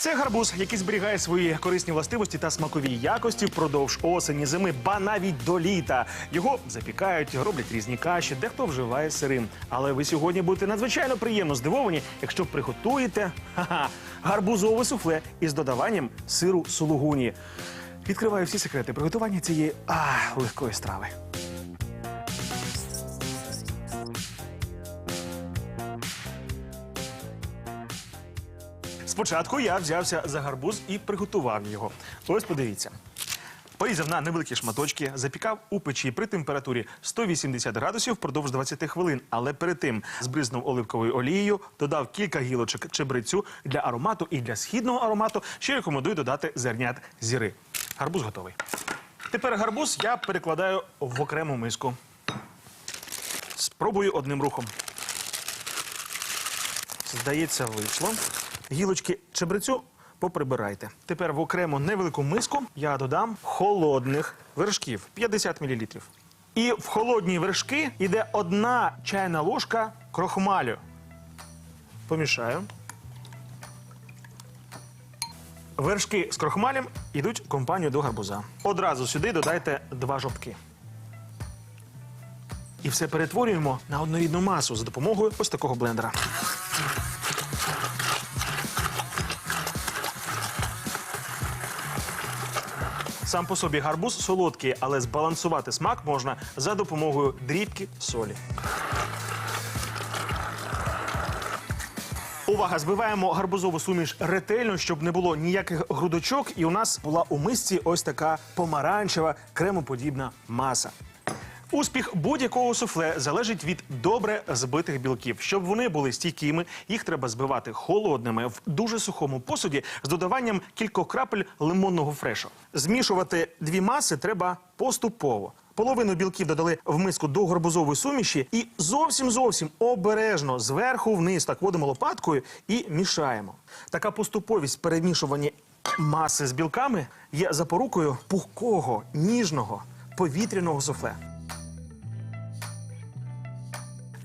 Це гарбуз, який зберігає свої корисні властивості та смакові якості впродовж осені, зими, ба навіть до літа. Його запікають, роблять різні каші, дехто вживає сирим. Але ви сьогодні будете надзвичайно приємно здивовані, якщо приготуєте ха-ха, гарбузове суфле із додаванням сиру сулугуні. Відкриваю всі секрети приготування цієї а, легкої страви. Спочатку я взявся за гарбуз і приготував його. Ось подивіться. Порізав на невеликі шматочки, запікав у печі при температурі 180 градусів впродовж 20 хвилин. Але перед тим збризнув оливковою олією, додав кілька гілочок чебрецю для аромату і для східного аромату. Ще рекомендую додати зернят зіри. Гарбуз готовий. Тепер гарбуз я перекладаю в окрему миску. Спробую одним рухом. Здається, вийшло. Гілочки чебрецю поприбирайте. Тепер в окрему невелику миску я додам холодних вершків 50 мл. І в холодні вершки йде одна чайна ложка крохмалю. Помішаю. Вершки з крохмалем йдуть в компанію до гарбуза. Одразу сюди додайте два жовтки. І все перетворюємо на однорідну масу за допомогою ось такого блендера. Сам по собі гарбуз солодкий, але збалансувати смак можна за допомогою дрібки солі. Увага, збиваємо гарбузову суміш ретельно, щоб не було ніяких грудочок, і у нас була у мисці ось така помаранчева кремоподібна маса. Успіх будь-якого суфле залежить від добре збитих білків. Щоб вони були стійкими, їх треба збивати холодними в дуже сухому посуді з додаванням кількох крапель лимонного фрешу. Змішувати дві маси треба поступово. Половину білків додали в миску до горбузової суміші і зовсім зовсім обережно зверху вниз так водимо лопаткою і мішаємо. Така поступовість перемішування маси з білками є запорукою пухкого, ніжного, повітряного суфле.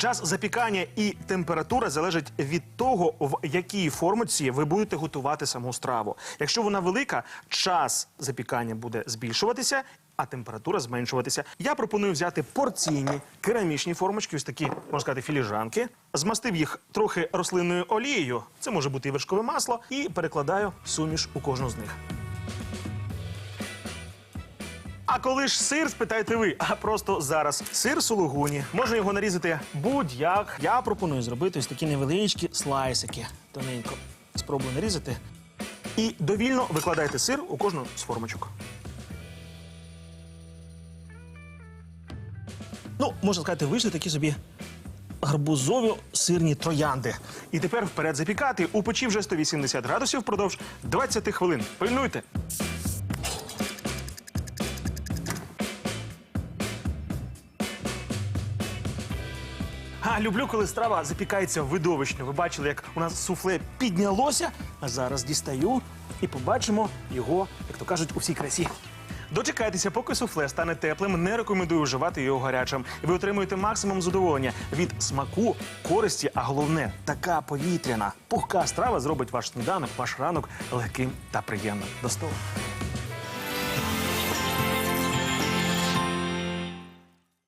Час запікання і температура залежать від того, в якій формочці ви будете готувати саму страву. Якщо вона велика, час запікання буде збільшуватися, а температура зменшуватися. Я пропоную взяти порційні керамічні формочки, ось такі, можна сказати, філіжанки. Змастив їх трохи рослинною олією, це може бути і вершкове масло, і перекладаю суміш у кожну з них. А коли ж сир, спитаєте ви, а просто зараз сир сулугуні. Можна його нарізати будь-як. Я пропоную зробити ось такі невеличкі слайсики. Тоненько спробую нарізати. І довільно викладайте сир у кожну з формочок. Ну, можна сказати, вийшли такі собі гарбузові сирні троянди. І тепер вперед запікати у печі вже 180 градусів впродовж 20 хвилин. Пильнуйте. А люблю, коли страва запікається видовищно. Ви бачили, як у нас суфле піднялося, а зараз дістаю і побачимо його, як то кажуть, у всій красі. Дочекайтеся, поки суфле стане теплим, не рекомендую вживати його гарячим. Ви отримуєте максимум задоволення від смаку, користі, а головне, така повітряна, пухка страва зробить ваш сніданок, ваш ранок легким та приємним. До столу.